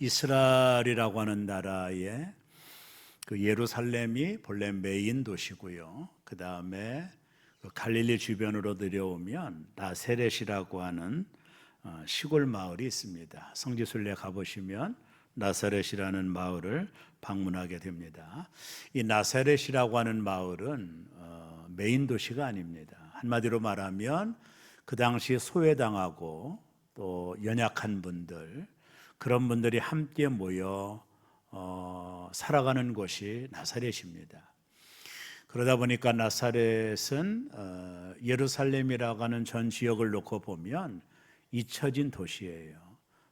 이스라엘이라고 하는 나라의 그 예루살렘이 본래 메인 도시고요. 그 다음에 그 갈릴리 주변으로 내려오면 나세렛이라고 하는 어, 시골 마을이 있습니다. 성지순례 가보시면 나사렛이라는 마을을 방문하게 됩니다. 이 나사렛이라고 하는 마을은 어, 메인 도시가 아닙니다. 한마디로 말하면 그 당시 소외당하고 또 연약한 분들 그런 분들이 함께 모여 어, 살아가는 곳이 나사렛입니다. 그러다 보니까 나사렛은 어, 예루살렘이라고 하는 전 지역을 놓고 보면 잊혀진 도시예요.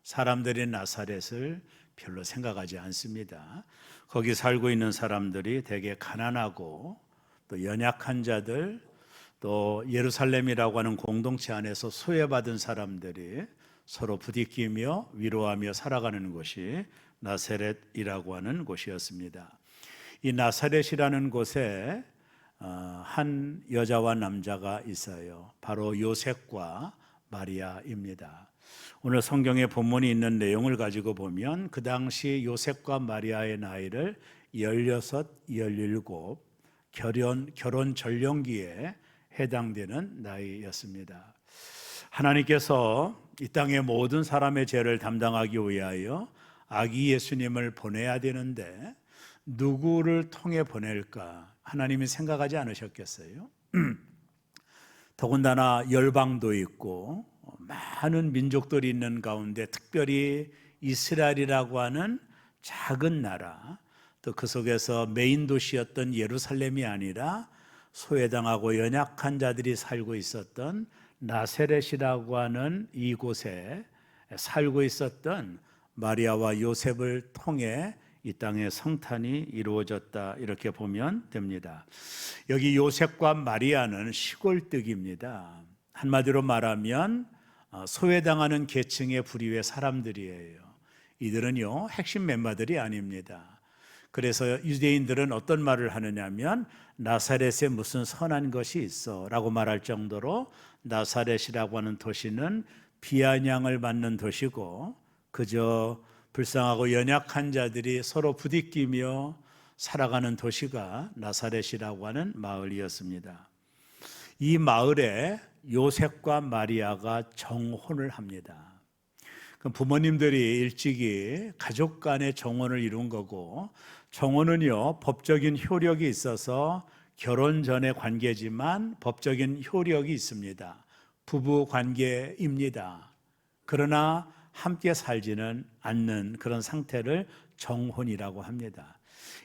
사람들이 나사렛을 별로 생각하지 않습니다. 거기 살고 있는 사람들이 되게 가난하고 또 연약한 자들 또 예루살렘이라고 하는 공동체 안에서 소외받은 사람들이 서로 부딪히며 위로하며 살아가는 곳이 나사렛이라고 하는 곳이었습니다. 이 나사렛이라는 곳에 어, 한 여자와 남자가 있어요. 바로 요셉과 마리아입니다. 오늘 성경에 본문이 있는 내용을 가지고 보면 그 당시 요셉과 마리아의 나이를 16, 17 결혼 결혼 전령기에 해당되는 나이였습니다. 하나님께서 이 땅의 모든 사람의 죄를 담당하기 위하여 아기 예수님을 보내야 되는데 누구를 통해 보낼까 하나님이 생각하지 않으셨겠어요? 더군다나 열방도 있고 많은 민족들이 있는 가운데 특별히 이스라엘이라고 하는 작은 나라 또 그 속에서 메인 도시였던 예루살렘이 아니라 소외당하고 연약한 자들이 살고 있었던 나세렛이라고 하는 이곳에 살고 있었던 마리아와 요셉을 통해 이 땅의 성탄이 이루어졌다 이렇게 보면 됩니다. 여기 요셉과 마리아는 시골뜨기입니다. 한마디로 말하면 어, 소외당하는 계층의 부류의 사람들이에요. 이들은요 핵심 멤버들이 아닙니다. 그래서 유대인들은 어떤 말을 하느냐면 나사렛에 무슨 선한 것이 있어라고 말할 정도로 나사렛이라고 하는 도시는 비아냥을 받는 도시고 그저 불쌍하고 연약한 자들이 서로 부딪히며 살아가는 도시가 나사렛이라고 하는 마을이었습니다. 이 마을에 요셉과 마리아가 정혼을 합니다. 부모님들이 일찍이 가족 간의 정혼을 이룬 거고 정혼은요 법적인 효력이 있어서 결혼 전의 관계지만 법적인 효력이 있습니다. 부부 관계입니다. 그러나 함께 살지는 않는 그런 상태를 정혼이라고 합니다.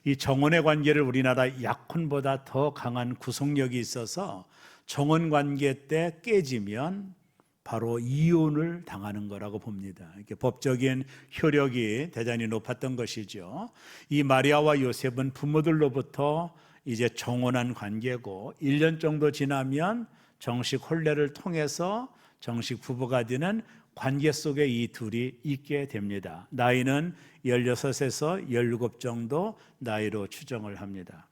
이 정혼의 관계를 우리나라 약혼보다 더 강한 구속력이 있어서 정혼 관계 때 깨지면 바로 이혼을 당하는 거라고 봅니다. 이렇게 법적인 효력이 대단히 높았던 것이죠. 이 마리아와 요셉은 부모들로부터 이제 정혼한 관계고 1년 정도 지나면 정식 혼례를 통해서 정식 부부가 되는 관계 속에 이 둘이 있게 됩니다. 나이는 16에서 17 정도 나이로 추정을 합니다.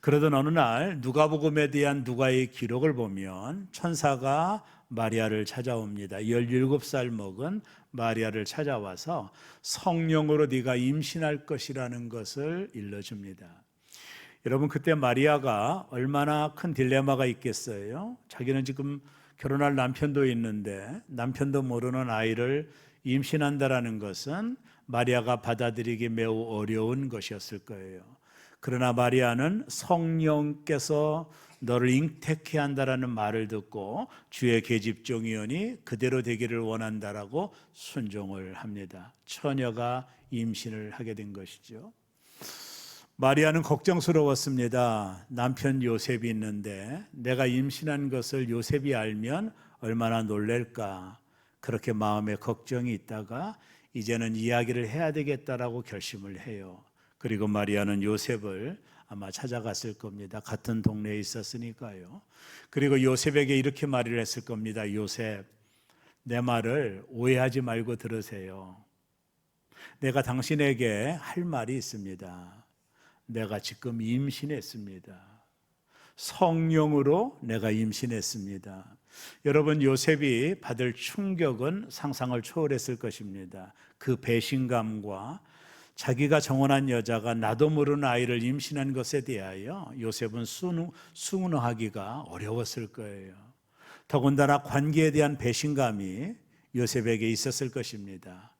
그러던 어느 날 누가복음에 대한 누가의 기록을 보면 천사가 마리아를 찾아옵니다. 17살 먹은 마리아를 찾아와서 성령으로 네가 임신할 것이라는 것을 일러줍니다. 여러분 그때 마리아가 얼마나 큰 딜레마가 있겠어요? 자기는 지금 결혼할 남편도 있는데 남편도 모르는 아이를 임신한다라는 것은 마리아가 받아들이기 매우 어려운 것이었을 거예요. 그러나 마리아는 성령께서 너를 잉태케 한다라는 말을 듣고 주의 계집종이오니 그대로 되기를 원한다라고 순종을 합니다. 처녀가 임신을 하게 된 것이죠. 마리아는 걱정스러웠습니다. 남편 요셉이 있는데 내가 임신한 것을 요셉이 알면 얼마나 놀랄까. 그렇게 마음에 걱정이 있다가 이제는 이야기를 해야 되겠다라고 결심을 해요. 그리고 마리아는 요셉을 아마 찾아갔을 겁니다. 같은 동네에 있었으니까요. 그리고 요셉에게 이렇게 말을 했을 겁니다. 요셉, 내 말을 오해하지 말고 들으세요. 내가 당신에게 할 말이 있습니다. 내가 지금 임신했습니다. 성령으로 내가 임신했습니다. 여러분 요셉이 받을 충격은 상상을 초월했을 것입니다. 그 배신감과 자기가 정원한 여자가 나도 모르는 아이를 임신한 것에 대하여 요셉은 순- 순응하기가 어려웠을 거예요. 더군다나 관계에 대한 배신감이 요셉에게 있었을 것입니다.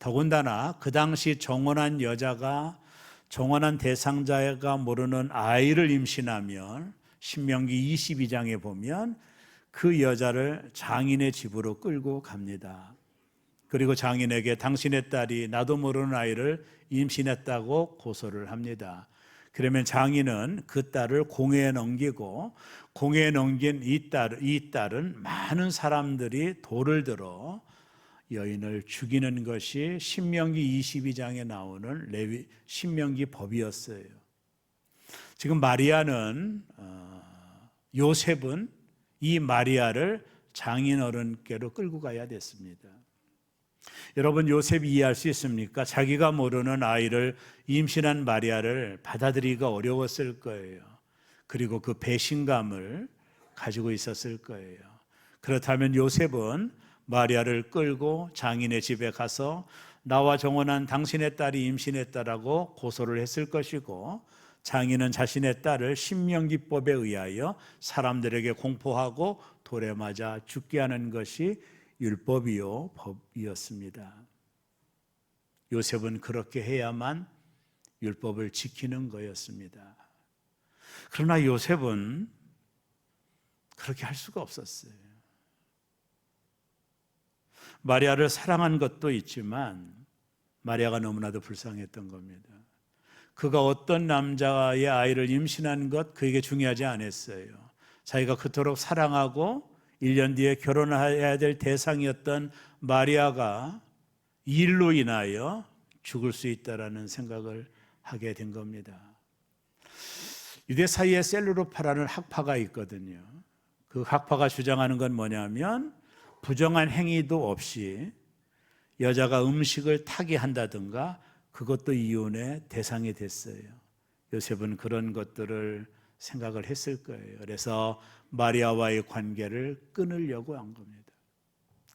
더군다나 그 당시 정원한 여자가 정원한 대상자가 모르는 아이를 임신하면 신명기 22장에 보면 그 여자를 장인의 집으로 끌고 갑니다. 그리고 장인에게 당신의 딸이 나도 모르는 아이를 임신했다고 고소를 합니다. 그러면 장인은 그 딸을 공회에 넘기고 공회에 넘긴 이 딸, 이 딸은 많은 사람들이 돌을 들어 여인을 죽이는 것이 신명기 22장에 나오는 레위 신명기 법이었어요. 지금 마리아는 어, 요셉은 이 마리아를 장인 어른께로 끌고 가야 됐습니다. 여러분 요셉이 이해할 수 있습니까? 자기가 모르는 아이를 임신한 마리아를 받아들이기가 어려웠을 거예요. 그리고 그 배신감을 가지고 있었을 거예요. 그렇다면 요셉은 마리아를 끌고 장인의 집에 가서 나와 정혼한 당신의 딸이 임신했다라고 고소를 했을 것이고 장인은 자신의 딸을 신명기법에 의하여 사람들에게 공포하고 돌에 맞아 죽게 하는 것이 율법이요 법이었습니다. 요셉은 그렇게 해야만 율법을 지키는 거였습니다. 그러나 요셉은 그렇게 할 수가 없었어요. 마리아를 사랑한 것도 있지만 마리아가 너무나도 불쌍했던 겁니다. 그가 어떤 남자의 아이를 임신한 것 그에게 중요하지 않았어요. 자기가 그토록 사랑하고 1년 뒤에 결혼해야 될 대상이었던 마리아가 이 일로 인하여 죽을 수 있다라는 생각을 하게 된 겁니다. 유대 사이에 셀루로파라는 학파가 있거든요. 그 학파가 주장하는 건 뭐냐면 부정한 행위도 없이 여자가 음식을 타게 한다든가 그것도 이혼의 대상이 됐어요. 요셉은 그런 것들을 생각을 했을 거예요. 그래서 마리아와의 관계를 끊으려고 한 겁니다.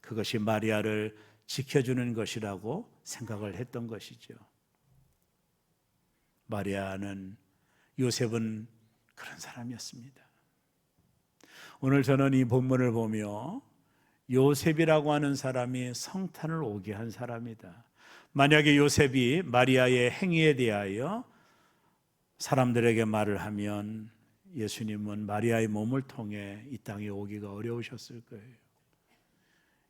그것이 마리아를 지켜주는 것이라고 생각을 했던 것이죠. 마리아는 요셉은 그런 사람이었습니다. 오늘 저는 이 본문을 보며 요셉이라고 하는 사람이 성탄을 오게 한 사람이다. 만약에 요셉이 마리아의 행위에 대하여 사람들에게 말을 하면 예수님은 마리아의 몸을 통해 이 땅에 오기가 어려우셨을 거예요.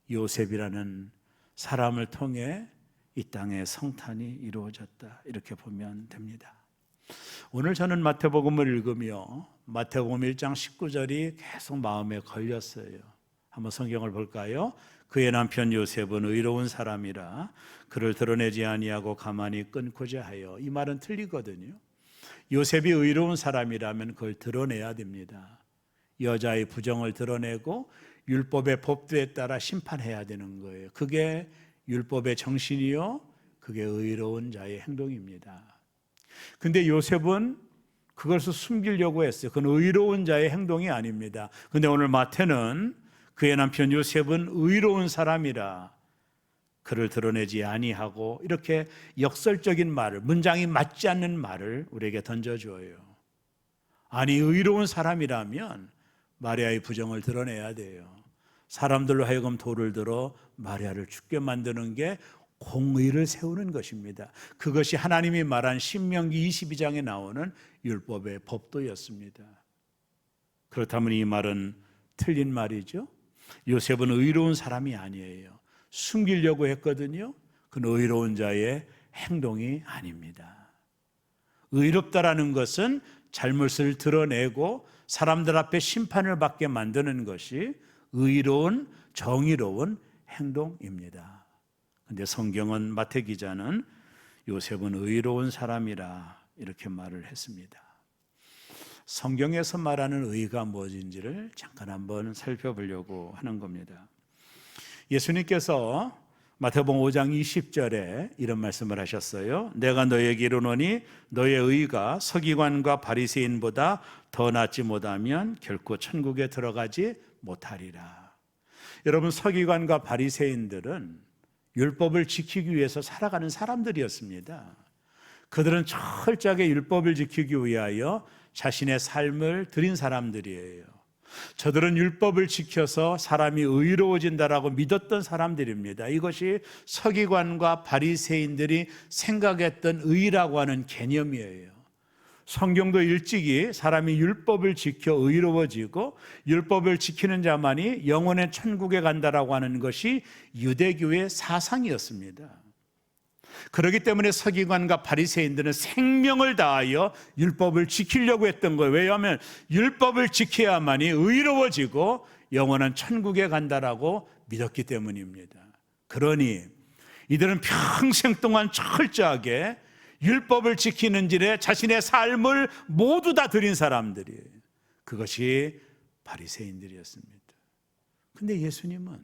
요셉이라는 사람을 통해 이 땅에 성탄이 이루어졌다. 이렇게 보면 됩니다. 오늘 저는 마태복음을 읽으며 마태복음 1장 19절이 계속 마음에 걸렸어요. 한번 성경을 볼까요? 그의 남편 요셉은 의로운 사람이라 그를 드러내지 아니하고 가만히 끊고자 하여 이 말은 틀리거든요. 요셉이 의로운 사람이라면 그걸 드러내야 됩니다. 여자의 부정을 드러내고 율법의 법도에 따라 심판해야 되는 거예요. 그게 율법의 정신이요. 그게 의로운 자의 행동입니다. 근데 요셉은 그것을 숨기려고 했어요. 그건 의로운 자의 행동이 아닙니다. 근데 오늘 마태는 그의 남편 요셉은 의로운 사람이라 그를 드러내지 아니하고 이렇게 역설적인 말을 문장이 맞지 않는 말을 우리에게 던져 줘요. 아니 의로운 사람이라면 마리아의 부정을 드러내야 돼요. 사람들로 하여금 돌을 들어 마리아를 죽게 만드는 게 공의를 세우는 것입니다. 그것이 하나님이 말한 신명기 22장에 나오는 율법의 법도였습니다. 그렇다면 이 말은 틀린 말이죠. 요셉은 의로운 사람이 아니에요. 숨기려고 했거든요. 그건 의로운 자의 행동이 아닙니다. 의롭다라는 것은 잘못을 드러내고 사람들 앞에 심판을 받게 만드는 것이 의로운 정의로운 행동입니다. 근데 성경은 마태 기자는 요셉은 의로운 사람이라 이렇게 말을 했습니다. 성경에서 말하는 의가 무엇인지를 잠깐 한번 살펴보려고 하는 겁니다. 예수님께서 마태복음 5장 20절에 이런 말씀을 하셨어요. 내가 너에게 이르노니 너의 의가 서기관과 바리새인보다 더 낫지 못하면 결코 천국에 들어가지 못하리라. 여러분 서기관과 바리새인들은 율법을 지키기 위해서 살아가는 사람들이었습니다. 그들은 철저하게 율법을 지키기 위하여 자신의 삶을 드린 사람들이에요. 저들은 율법을 지켜서 사람이 의로워진다라고 믿었던 사람들입니다. 이것이 서기관과 바리새인들이 생각했던 의라고 하는 개념이에요. 성경도 일찍이 사람이 율법을 지켜 의로워지고 율법을 지키는 자만이 영원의 천국에 간다라고 하는 것이 유대교의 사상이었습니다. 그렇기 때문에 서기관과 바리새인들은 생명을 다하여 율법을 지키려고 했던 거예요. 왜냐하면 율법을 지켜야만이 의로워지고 영원한 천국에 간다라고 믿었기 때문입니다. 그러니 이들은 평생 동안 철저하게 율법을 지키는 일에 자신의 삶을 모두 다 드린 사람들이에요. 그것이 바리새인들이었습니다. 근데 예수님은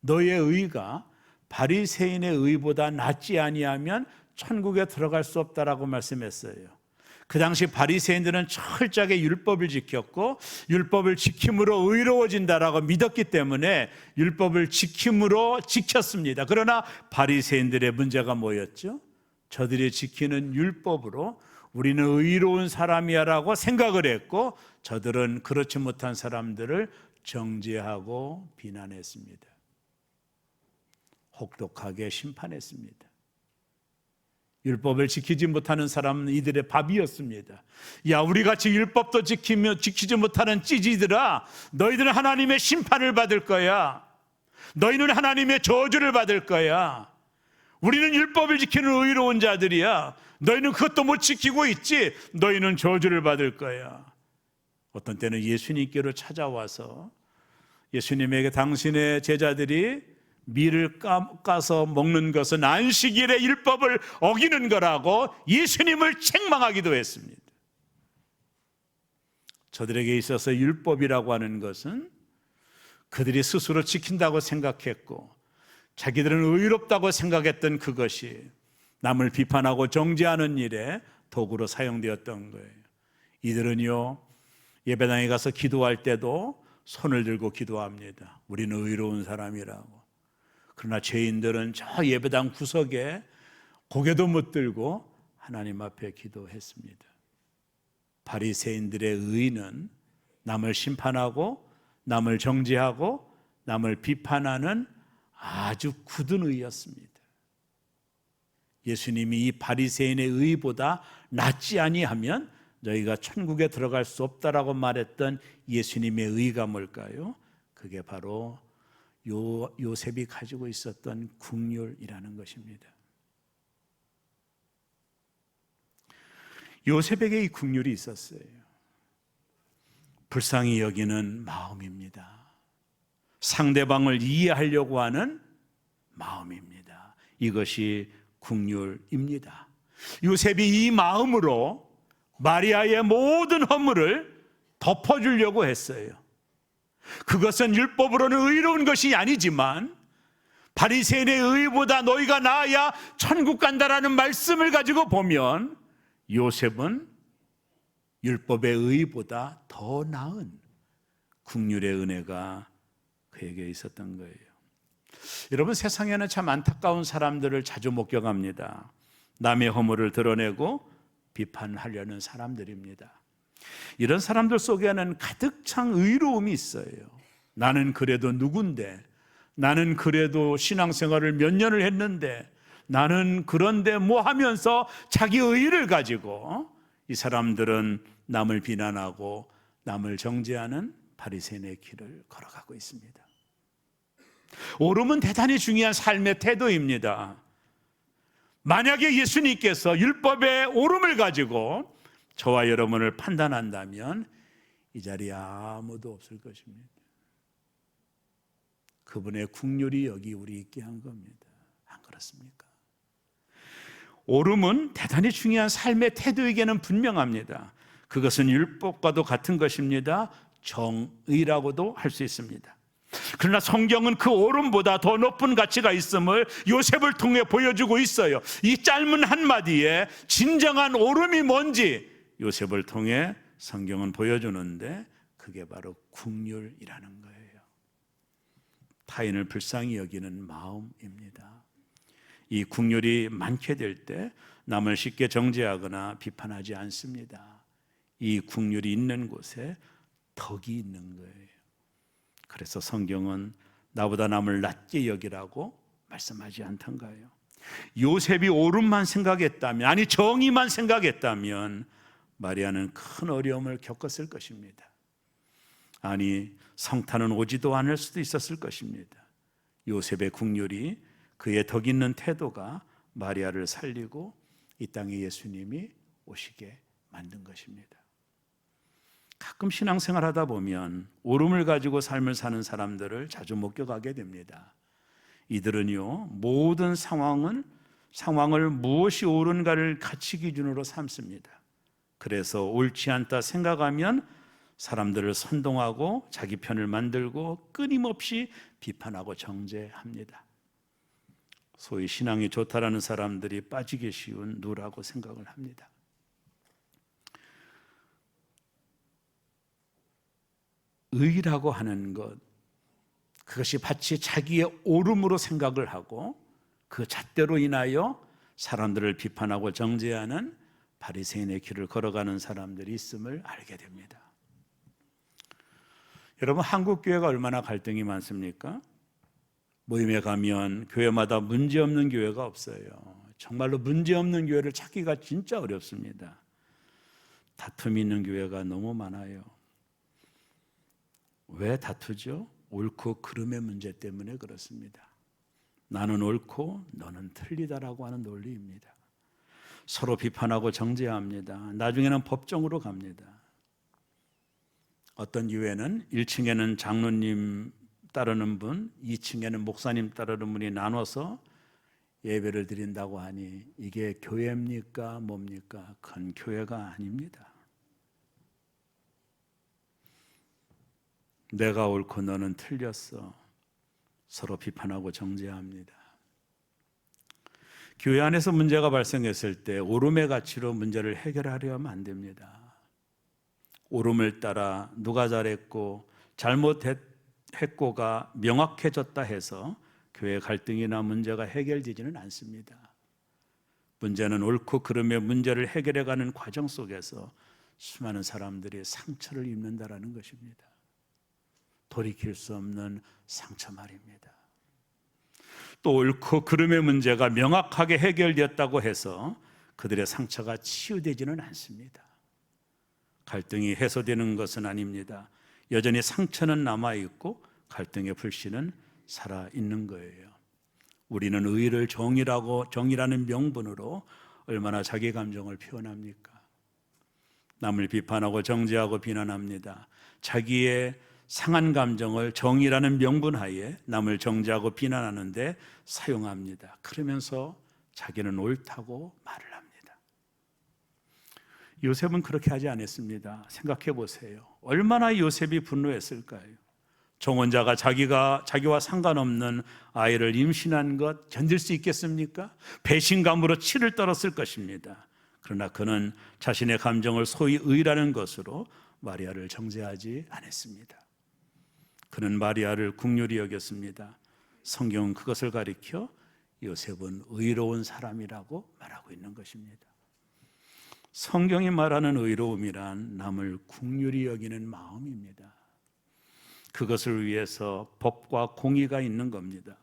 너의 의가 바리새인의 의보다 낫지 아니하면 천국에 들어갈 수 없다라고 말씀했어요. 그 당시 바리새인들은 철저하게 율법을 지켰고 율법을 지킴으로 의로워진다라고 믿었기 때문에 율법을 지킴으로 지켰습니다. 그러나 바리새인들의 문제가 뭐였죠? 저들이 지키는 율법으로 우리는 의로운 사람이야라고 생각을 했고 저들은 그렇지 못한 사람들을 정죄하고 비난했습니다. 혹독하게 심판했습니다. 율법을 지키지 못하는 사람은 이들의 밥이었습니다. 야, 우리 같이 율법도 지키며 지키지 못하는 찌지들아, 너희들은 하나님의 심판을 받을 거야. 너희는 하나님의 저주를 받을 거야. 우리는 율법을 지키는 의로운 자들이야. 너희는 그것도 못 지키고 있지. 너희는 저주를 받을 거야. 어떤 때는 예수님께로 찾아와서 예수님에게 당신의 제자들이 밀을 까서 먹는 것은 안식일의 율법을 어기는 거라고 예수님을 책망하기도 했습니다. 저들에게 있어서 율법이라고 하는 것은 그들이 스스로 지킨다고 생각했고 자기들은 의롭다고 생각했던 그것이 남을 비판하고 정죄하는 일에 도구로 사용되었던 거예요. 이들은요, 예배당에 가서 기도할 때도 손을 들고 기도합니다. 우리는 의로운 사람이라고. 그러나 죄인들은 저 예배당 구석에 고개도 못 들고 하나님 앞에 기도했습니다. 바리새인들의 의는 남을 심판하고 남을 정죄하고 남을 비판하는 아주 굳은 의였습니다. 예수님이 이 바리새인의 의보다 낫지 아니하면 너희가 천국에 들어갈 수 없다라고 말했던 예수님의 의가 뭘까요? 그게 바로 요 요셉이 가지고 있었던 국률이라는 것입니다. 요셉에게 이 국률이 있었어요. 불쌍히 여기는 마음입니다. 상대방을 이해하려고 하는 마음입니다. 이것이 국률입니다. 요셉이 이 마음으로 마리아의 모든 허물을 덮어주려고 했어요. 그것은 율법으로는 의로운 것이 아니지만 바리새인의 의보다 너희가 나아야 천국 간다라는 말씀을 가지고 보면 요셉은 율법의 의보다 더 나은 국률의 은혜가 그에게 있었던 거예요. 여러분 세상에는 참 안타까운 사람들을 자주 목격합니다. 남의 허물을 드러내고 비판하려는 사람들입니다. 이런 사람들 속에는 가득 찬 의로움이 있어요. 나는 그래도 누군데, 나는 그래도 신앙생활을 몇 년을 했는데, 나는 그런데 뭐 하면서 자기 의를 가지고 이 사람들은 남을 비난하고 남을 정죄하는 바리새인의 길을 걸어가고 있습니다. 오름은 대단히 중요한 삶의 태도입니다. 만약에 예수님께서 율법의 오름을 가지고 저와 여러분을 판단한다면 이 자리에 아무도 없을 것입니다. 그분의 국률이 여기 우리 있게 한 겁니다. 안 그렇습니까? 오름은 대단히 중요한 삶의 태도에게는 분명합니다. 그것은 율법과도 같은 것입니다. 정의라고도 할 수 있습니다. 그러나 성경은 그 오름보다 더 높은 가치가 있음을 요셉을 통해 보여주고 있어요. 이 짧은 한마디에 진정한 오름이 뭔지 요셉을 통해 성경은 보여주는데 그게 바로 국률이라는 거예요. 타인을 불쌍히 여기는 마음입니다. 이 국률이 많게 될 때 남을 쉽게 정죄하거나 비판하지 않습니다. 이 국률이 있는 곳에 덕이 있는 거예요. 그래서 성경은 나보다 남을 낮게 여기라고 말씀하지 않던가요? 요셉이 옳음만 생각했다면, 아니 정의만 생각했다면 마리아는 큰 어려움을 겪었을 것입니다. 아니 성탄은 오지도 않을 수도 있었을 것입니다. 요셉의 국률이 그의 덕 있는 태도가 마리아를 살리고 이 땅에 예수님이 오시게 만든 것입니다. 가끔 신앙생활 하다 보면 오름을 가지고 삶을 사는 사람들을 자주 목격하게 됩니다. 이들은요, 모든 상황은 상황을 무엇이 옳은가를 가치 기준으로 삼습니다. 그래서 옳지 않다 생각하면 사람들을 선동하고 자기 편을 만들고 끊임없이 비판하고 정죄합니다. 소위 신앙이 좋다라는 사람들이 빠지기 쉬운 누라고 생각을 합니다. 의라고 하는 것, 그것이 마치 자기의 옳음으로 생각을 하고 그 잣대로 인하여 사람들을 비판하고 정죄하는 바리새인의 길을 걸어가는 사람들이 있음을 알게 됩니다. 여러분 한국 교회가 얼마나 갈등이 많습니까? 모임에 가면 교회마다 문제 없는 교회가 없어요. 정말로 문제 없는 교회를 찾기가 진짜 어렵습니다. 다툼이 있는 교회가 너무 많아요. 왜 다투죠? 옳고 그름의 문제 때문에 그렇습니다. 나는 옳고 너는 틀리다라고 하는 논리입니다. 서로 비판하고 정죄합니다. 나중에는 법정으로 갑니다. 어떤 교회는 1층에는 장로님 따르는 분, 2층에는 목사님 따르는 분이 나눠서 예배를 드린다고 하니 이게 교회입니까? 뭡니까? 그건 교회가 아닙니다. 내가 옳고 너는 틀렸어. 서로 비판하고 정죄합니다. 교회 안에서 문제가 발생했을 때 오름의 가치로 문제를 해결하려 하면 안 됩니다. 오름을 따라 누가 잘했고 잘못했고가 명확해졌다 해서 교회 갈등이나 문제가 해결되지는 않습니다. 문제는 옳고 그름의 문제를 해결해가는 과정 속에서 수많은 사람들이 상처를 입는다라는 것입니다. 돌이킬 수 없는 상처 말입니다. 또 옳고 그름의 문제가 명확하게 해결되었다고 해서 그들의 상처가 치유되지는 않습니다. 갈등이 해소되는 것은 아닙니다. 여전히 상처는 남아 있고 갈등의 불씨는 살아 있는 거예요. 우리는 의를 정의라고 정의라는 명분으로 얼마나 자기 감정을 표현합니까? 남을 비판하고 정죄하고 비난합니다. 자기의 상한 감정을 정의라는 명분 하에 남을 정죄하고 비난하는데 사용합니다. 그러면서 자기는 옳다고 말을 합니다. 요셉은 그렇게 하지 않았습니다. 생각해 보세요. 얼마나 요셉이 분노했을까요? 정원자가 자기가 자기와 상관없는 아이를 임신한 것 견딜 수 있겠습니까? 배신감으로 치를 떨었을 것입니다. 그러나 그는 자신의 감정을 소위 의라는 것으로 마리아를 정죄하지 않았습니다. 그는 마리아를 국률이 여겼습니다. 성경은 그것을 가리켜 요셉은 의로운 사람이라고 말하고 있는 것입니다. 성경이 말하는 의로움이란 남을 국률이 여기는 마음입니다. 그것을 위해서 법과 공의가 있는 겁니다.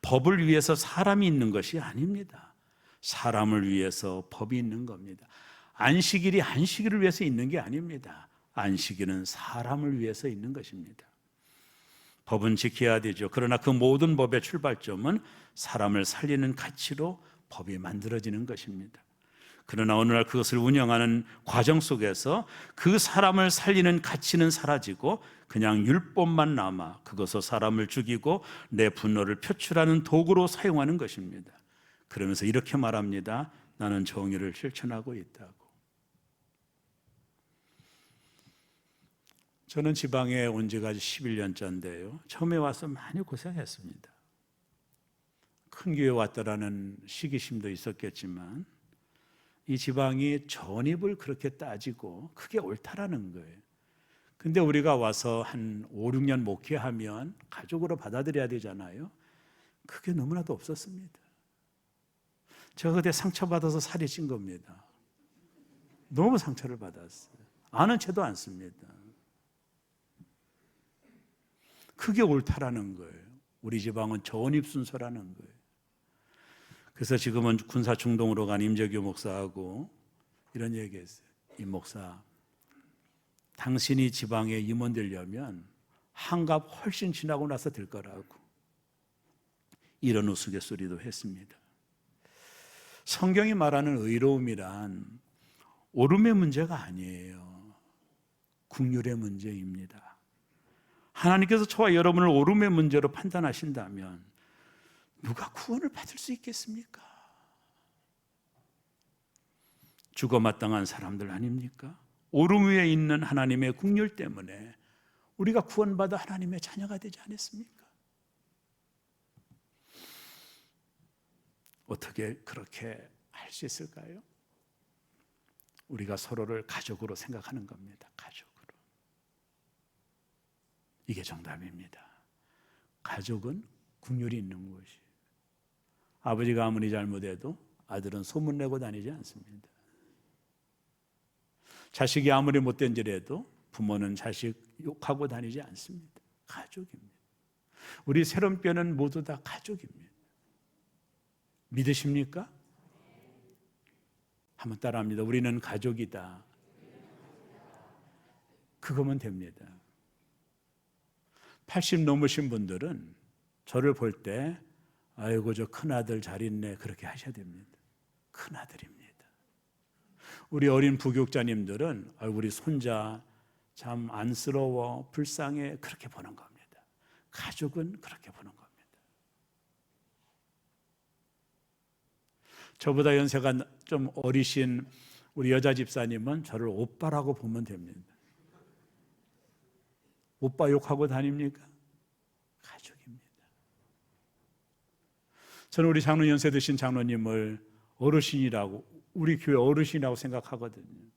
법을 위해서 사람이 있는 것이 아닙니다. 사람을 위해서 법이 있는 겁니다. 안식일이 안식일을 위해서 있는 게 아닙니다. 안식일은 사람을 위해서 있는 것입니다. 법은 지켜야 되죠. 그러나 그 모든 법의 출발점은 사람을 살리는 가치로 법이 만들어지는 것입니다. 그러나 어느 날 그것을 운영하는 과정 속에서 그 사람을 살리는 가치는 사라지고 그냥 율법만 남아 그것을 사람을 죽이고 내 분노를 표출하는 도구로 사용하는 것입니다. 그러면서 이렇게 말합니다. 나는 정의를 실천하고 있다고. 저는 지방에 온 지가 11년째인데요. 처음에 와서 많이 고생했습니다. 큰 교회 왔다라는 시기심도 있었겠지만 이 지방이 전입을 그렇게 따지고 크게 옳다라는 거예요. 근데 우리가 와서 한 5, 6년 목회하면 가족으로 받아들여야 되잖아요. 그게 너무나도 없었습니다. 제가 그때 상처받아서 살이 찐 겁니다. 너무 상처를 받았어요. 아는 채도 않습니다. 그게 옳다라는 거예요. 우리 지방은 저원입 순서라는 거예요. 그래서 지금은 군사 중동으로 간 임재규 목사하고 이런 얘기했어요. 임 목사, 당신이 지방에 임원 되려면 한갑 훨씬 지나고 나서 될 거라고 이런 우스갯소리도 했습니다. 성경이 말하는 의로움이란 오름의 문제가 아니에요. 국률의 문제입니다. 하나님께서 저와 여러분을 오름의 문제로 판단하신다면 누가 구원을 받을 수 있겠습니까? 죽어 마땅한 사람들 아닙니까? 오름 위에 있는 하나님의 국률 때문에 우리가 구원받아 하나님의 자녀가 되지 않았습니까? 어떻게 그렇게 할 수 있을까요? 우리가 서로를 가족으로 생각하는 겁니다. 가족으로. 이게 정답입니다. 가족은 국률이 있는 것이. 아버지가 아무리 잘못해도 아들은 소문내고 다니지 않습니다. 자식이 아무리 못된 일해도 부모는 자식 욕하고 다니지 않습니다. 가족입니다. 우리 새롬뼈는 모두 다 가족입니다. 믿으십니까? 한번 따라합니다. 우리는 가족이다. 그거면 됩니다. 80 넘으신 분들은 저를 볼 때 아이고 저 큰아들 잘 있네 그렇게 하셔야 됩니다. 큰아들입니다. 우리 어린 부교육자님들은 아, 우리 손자 참 안쓰러워 불쌍해 그렇게 보는 겁니다. 가족은 그렇게 보는 겁니다. 저보다 연세가 좀 어리신 우리 여자 집사님은 저를 오빠라고 보면 됩니다. 오빠 욕하고 다닙니까? 가족입니다. 저는 우리 장로 연세 드신 장로님을 어르신이라고 우리 교회 어르신이라고 생각하거든요.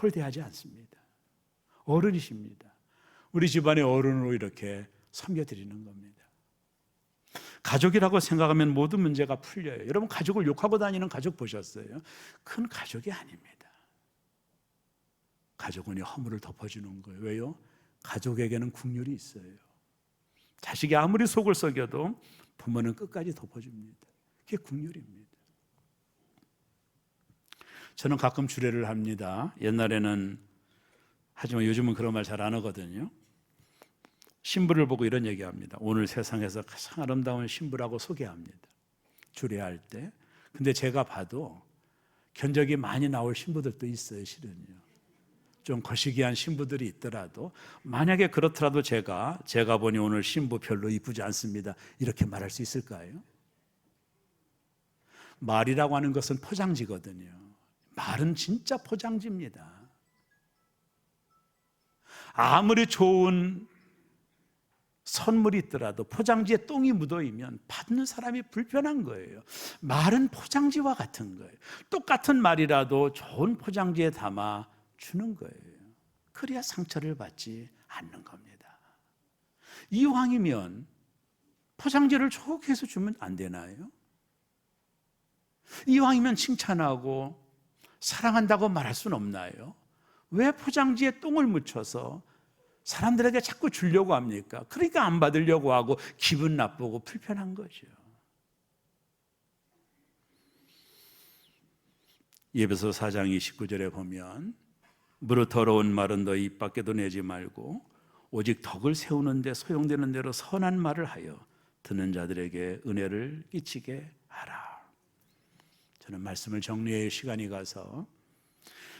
홀대하지 않습니다. 어른이십니다. 우리 집안의 어른으로 이렇게 섬겨드리는 겁니다. 가족이라고 생각하면 모든 문제가 풀려요. 여러분 가족을 욕하고 다니는 가족 보셨어요? 큰 가족이 아닙니다. 가족은 이 허물을 덮어주는 거예요. 왜요? 가족에게는 국률이 있어요. 자식이 아무리 속을 썩여도 부모는 끝까지 덮어줍니다. 그게 국률입니다. 저는 가끔 주례를 합니다. 옛날에는 하지만 요즘은 그런 말 잘 안 하거든요. 신부를 보고 이런 얘기합니다. 오늘 세상에서 가장 아름다운 신부라고 소개합니다. 주례할 때. 근데 제가 봐도 견적이 많이 나올 신부들도 있어요, 실은요. 좀 거시기한 신부들이 있더라도 만약에 그렇더라도 제가 제가 보니 오늘 신부 별로 이쁘지 않습니다. 이렇게 말할 수 있을까요? 말이라고 하는 것은 포장지거든요. 말은 진짜 포장지입니다. 아무리 좋은 선물이 있더라도 포장지에 똥이 묻어있면 받는 사람이 불편한 거예요. 말은 포장지와 같은 거예요. 똑같은 말이라도 좋은 포장지에 담아 주는 거예요. 그래야 상처를 받지 않는 겁니다. 이왕이면 포장지를 좋게 해서 주면 안 되나요? 이왕이면 칭찬하고 사랑한다고 말할 수는 없나요? 왜 포장지에 똥을 묻혀서 사람들에게 자꾸 주려고 합니까? 그러니까 안 받으려고 하고 기분 나쁘고 불편한 거죠. 예배소 4장 29절에 보면 무릇 더러운 말은 너입 밖에도 내지 말고 오직 덕을 세우는데 소용되는 대로 선한 말을 하여 듣는 자들에게 은혜를 끼치게 하라. 저는 말씀을 정리할 시간이 가서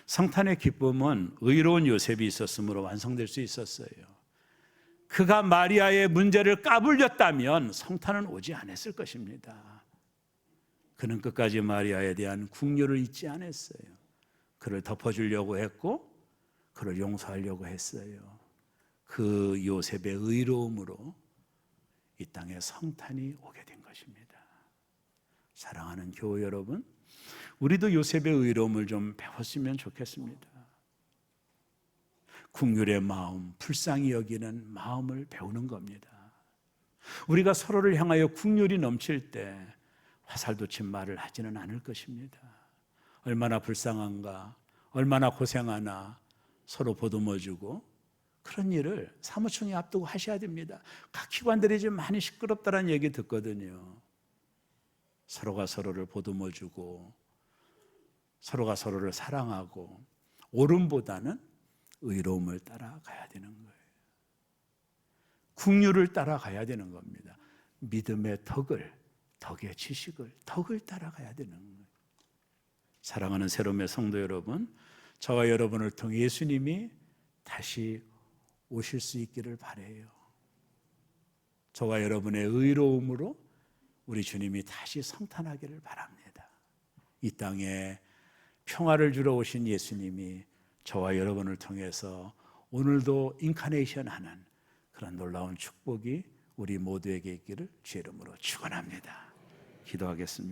성탄의 기쁨은 의로운 요셉이 있었으므로 완성될 수 있었어요. 그가 마리아의 문제를 까불렸다면 성탄은 오지 않았을 것입니다. 그는 끝까지 마리아에 대한 궁녀를 잊지 않았어요. 그를 덮어주려고 했고, 그를 용서하려고 했어요. 그 요셉의 의로움으로 이 땅에 성탄이 오게 된 것입니다. 사랑하는 교회 여러분, 우리도 요셉의 의로움을 좀 배웠으면 좋겠습니다. 국률의 마음, 불쌍히 여기는 마음을 배우는 겁니다. 우리가 서로를 향하여 국률이 넘칠 때 화살도친 말을 하지는 않을 것입니다. 얼마나 불쌍한가, 얼마나 고생하나 서로 보듬어주고 그런 일을 사무총회 앞두고 하셔야 됩니다. 각 기관들이 좀 많이 시끄럽다는 얘기 듣거든요. 서로가 서로를 보듬어주고 서로가 서로를 사랑하고 옳음보다는 의로움을 따라가야 되는 거예요. 국률을 따라가야 되는 겁니다. 믿음의 덕을, 덕의 지식을, 덕을 따라가야 되는 거예요. 사랑하는 새롬의 성도 여러분, 저와 여러분을 통해 예수님이 다시 오실 수 있기를 바래요. 저와 여러분의 의로움으로 우리 주님이 다시 성탄하기를 바랍니다. 이 땅에 평화를 주러 오신 예수님이 저와 여러분을 통해서 오늘도 인카네이션 하는 그런 놀라운 축복이 우리 모두에게 있기를 주의 이름으로 축원합니다. 기도하겠습니다.